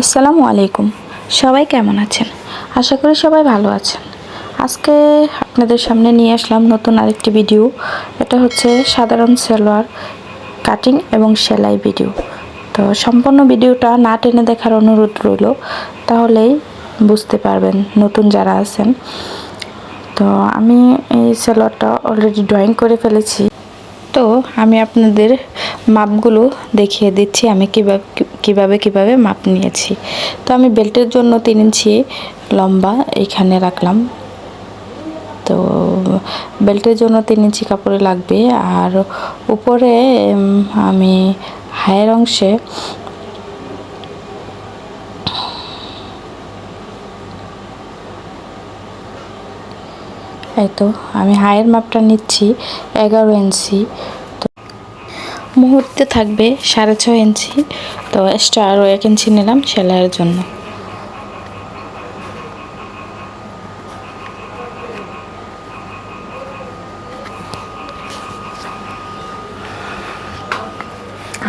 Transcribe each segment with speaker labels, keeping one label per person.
Speaker 1: আসসালামু আলাইকুম। সবাই কেমন আছেন? আশা করি সবাই ভালো আছেন। আজকে আপনাদের সামনে নিয়ে আসলাম নতুন আরেকটি ভিডিও। এটা হচ্ছে সাধারণ সেলোয়ার কাটিং এবং সেলাই ভিডিও। তো সম্পূর্ণ ভিডিওটা না টেনে দেখার অনুরোধ রইল, তাহলেই বুঝতে পারবেন নতুন যারা আছেন। তো আমি এই সেলোয়ারটা অলরেডি ড্রয়িং করে ফেলেছি। তো আমি আপনাদের মাপগুলো দেখিয়ে দিচ্ছি, আমি কীভাবে কীভাবে কীভাবে মাপ নিয়েছি। তো আমি বেল্টের জন্য তিন ইঞ্চি লম্বা এইখানে রাখলাম। তো বেল্টের জন্য তিন ইঞ্চি কাপড়ে লাগবে। আর উপরে আমি হায়ের অংশে এই তো, আমি হায়ের মাপটা নিচ্ছি এগারো ইঞ্চি। মুহূর্তে থাকবে সাড়ে ছয় ইঞ্চি। তো এক্সট্রা আরও এক ইঞ্চি নিলাম সেলাইয়ের জন্য।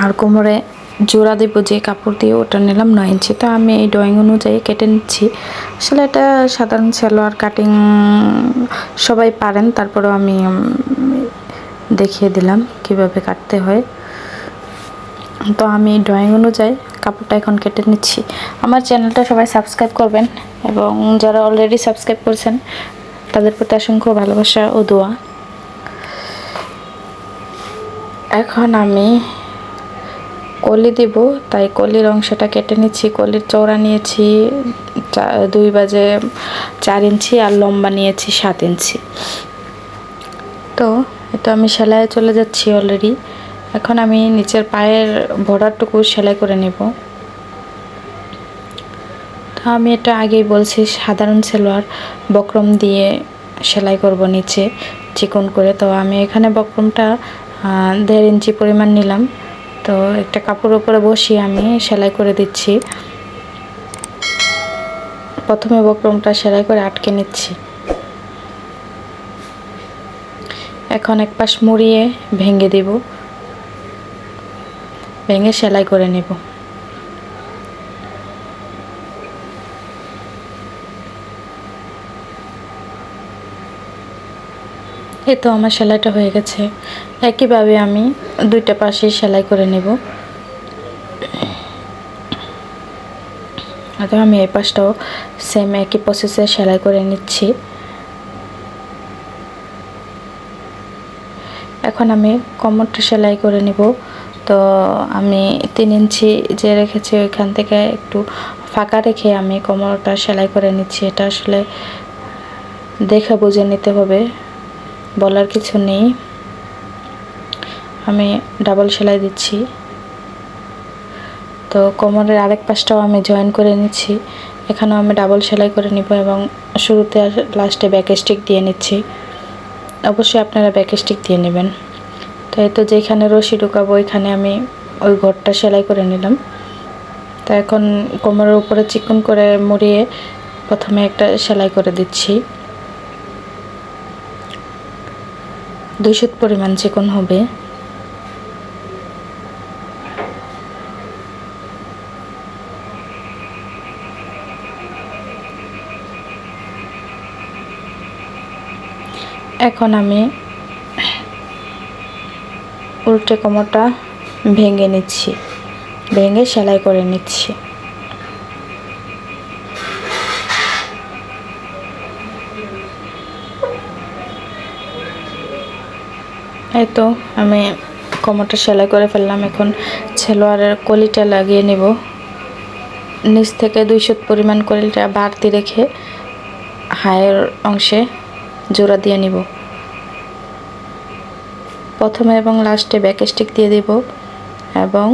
Speaker 1: আর কোমরে জোড়া দেব যে কাপড় দিয়ে, ওটা নিলাম নয় ইঞ্চি। তো আমি এই ড্রয়িং অনুযায়ী কেটে নিচ্ছি। আসলে এটা সাধারণ সালোয়ার কাটিং সবাই পারেন, তারপরেও আমি দেখিয়ে দিলাম কীভাবে কাটতে হয়। তো আমি ড্রয়িং অনুযায়ী কাপড়টা এখন কেটে নিচ্ছি। আমার চ্যানেলটা সবাই সাবস্ক্রাইব করবেন এবং যারা অলরেডি সাবস্ক্রাইব করেছেন, তাদের প্রতি অসংখ্য ভালোবাসা ও দোয়া। এখন আমি কলি দিব, তাই কলির অংশটা কেটে নিচ্ছি। কলির চওড়া নিয়েছি দুই বাজে চার ইঞ্চি আর লম্বা নিয়েছি সাত ইঞ্চি। তো এটা আমি সেলাইয়ে চলে যাচ্ছি অলরেডি এখন আমি নিচের পায়ের বর্ডারটুকু সেলাই করে নেব। তো আমি এটা আগেই বলছি, সাধারণ সেলোয়ার বক্রম দিয়ে সেলাই করব নিচে চিকন করে। তো আমি এখানে বক্রমটা দেড় ইঞ্চি পরিমাণ নিলাম। তো একটা কাপড় উপরে বসিয়ে আমি সেলাই করে দিচ্ছি। প্রথমে বক্রমটা সেলাই করে আটকে নিচ্ছি। এখন এক পাশ মুড়িয়ে ভেঙে দিব। ভেঙে সেলাই করে নেব। এই তো আমার সেলাইটা হয়ে গেছে। একইভাবে আমি দুইটা পাশে সেলাই করে নেব। তো আমি এই পাশটাও সেম একই প্রসেসে সেলাই করে নিচ্ছি। এখন আমি কোমরটা সেলাই করে নিব। তো আমি তিন ইঞ্চি যে রেখেছি ওইখান থেকে একটু ফাঁকা রেখে আমি কোমরটা সেলাই করে নিচ্ছি। এটা আসলে দেখে বুঝে নিতে হবে, বলার কিছু নেই। আমি ডাবল সেলাই দিচ্ছি। তো কোমরের আরেক পাশটাও আমি জয়েন করে নিচ্ছি। এখানেও আমি ডাবল সেলাই করে নিব এবং শুরুতে লাস্টে ব্যাক স্টিক দিয়ে নিচ্ছি। অবশ্যই আপনারা ব্যাক স্টিক দিয়ে নেবেন। তো এই তো যেখানে রশি ঢুকাবো ওইখানে আমি ওই ঘরটা সেলাই করে নিলাম। তো এখন কোমরের উপরে চিকন করে মুড়িয়ে প্রথমে একটা সেলাই করে দিচ্ছি। দুই সুত পরিমাণ চিকন হবে। এখন আমি উল্টে কোমরটা ভেঙে নিচ্ছি, ভেঙে সেলাই করে নিচ্ছি। এই তো আমি কোমরটা সেলাই করে ফেললাম, এখন ছেলোয়ারের কলিটা লাগিয়ে নেব। নিচ থেকে দুইশো পরিমাণ কলিটা বাড়তি রেখে হায়ের অংশে জোড়া দিয়ে নিব। প্রথমে এবং লাস্টে ব্যাক স্টিক দিয়ে দিব এবং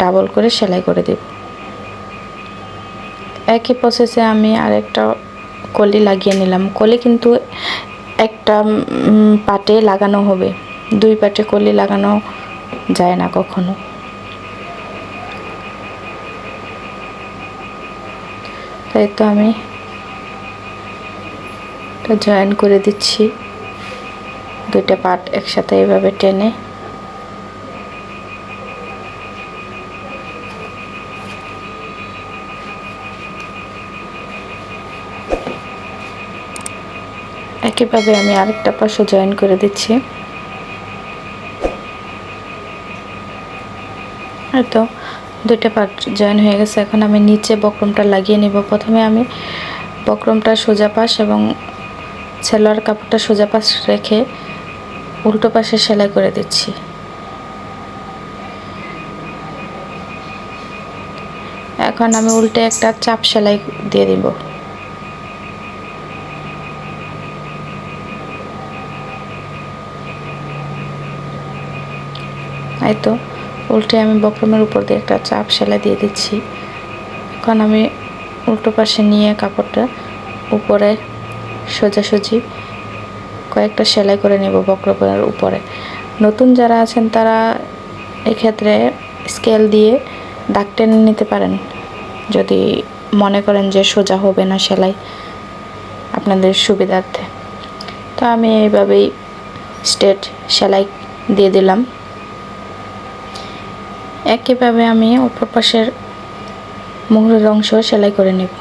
Speaker 1: ডাবল করে সেলাই করে দেব। একই প্রসেসে আমি আরেকটা কলি লাগিয়ে নিলাম। কলি কিন্তু একটা পাটে লাগানো হবে। দুই পাটে কলি লাগানো যায় না কখনো। তাই তো আমি এটা জয়েন করে দিচ্ছি। দুইটা পার্ট একসাথে এভাবে টেনে। একইভাবে আমি আরেকটা পাশও জয়েন করে দিচ্ছি। হয়তো দুইটা পার্ট জয়েন হয়ে গেছে। এখন আমি নিচে বক্রমটা লাগিয়ে নিব। প্রথমে আমি বক্রমটা সোজা পাশ এবং সেলোয়ার কাপড়টা সোজা পাশ রেখে উল্টো পাশে সেলাই করে দিচ্ছি। এখন আমি উল্টে একটা চাপ সেলাই দিয়ে দিব। এই তো, উল্টে আমি বক্রমের উপর দিয়ে একটা চাপ সেলাই দিয়ে দিচ্ছি। এখন আমি উল্টো পাশে নিয়ে কাপড়টা উপরে সোজাসুজি কয়েকটা সেলাই করে নেব বক্রমের উপরে। নতুন যারা আছেন তারা এক্ষেত্রে স্কেল দিয়ে দাগ টেনে নিতে পারেন। যদি মনে করেন যে সোজা হবে না সেলাই আপনাদের সুবিধার্থে। তো আমি এইভাবেই স্টেট সেলাই দিয়ে দিলাম। একইভাবে আমি অপর পাশের মুহুরের অংশ সেলাই করে নেব।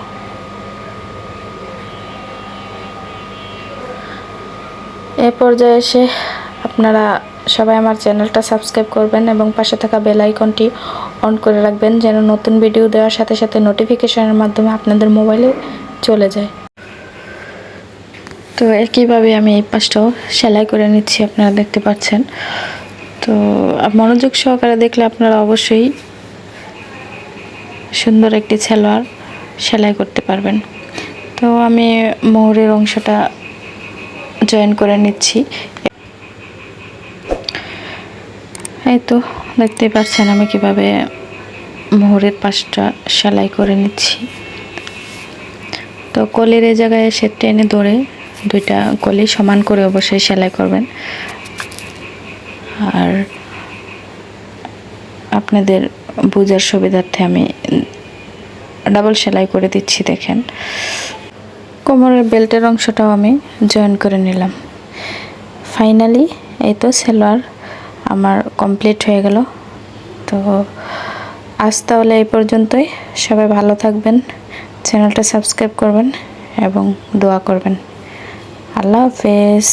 Speaker 1: এ পর্যায়ে এসে আপনারা সবাই আমার চ্যানেলটা সাবস্ক্রাইব করবেন এবং পাশে থাকা বেল আইকনটি অন করে রাখবেন যেন নতুন ভিডিও দেওয়ার সাথে সাথে নোটিফিকেশনের মাধ্যমে আপনাদের মোবাইলে চলে যায়। তো একইভাবে আমি এই পাশটাও সেলাই করে নিচ্ছি, আপনারা দেখতে পাচ্ছেন। তো মনোযোগ সহকারে দেখলে আপনারা অবশ্যই সুন্দর একটি সালোয়ার সেলাই করতে পারবেন। তো আমি মোহরের অংশটা জয়েন করে নিচ্ছি। এই তো, দেখতেই পাচ্ছেন আমি কীভাবে মোহরের পাশটা সেলাই করে নিচ্ছি। তো কলির এই জায়গায় এসে টেনে ধরে দুইটা কলি সমান করে অবশ্যই সেলাই করবেন। আর আপনাদের বোঝার সুবিধার্থে আমি ডাবল সেলাই করে দিচ্ছি, দেখেন। কোমরের বেল্টের অংশটাও আমি জয়েন করে নিলাম। ফাইনালি এই তো সেলোয়ার আমার কমপ্লিট হয়ে গেল। তো আজ তাহলে এই পর্যন্তই। সবাই ভালো থাকবেন চ্যানেলটা সাবস্ক্রাইব করবেন এবং দোয়া করবেন। আল্লাহ হাফেজ।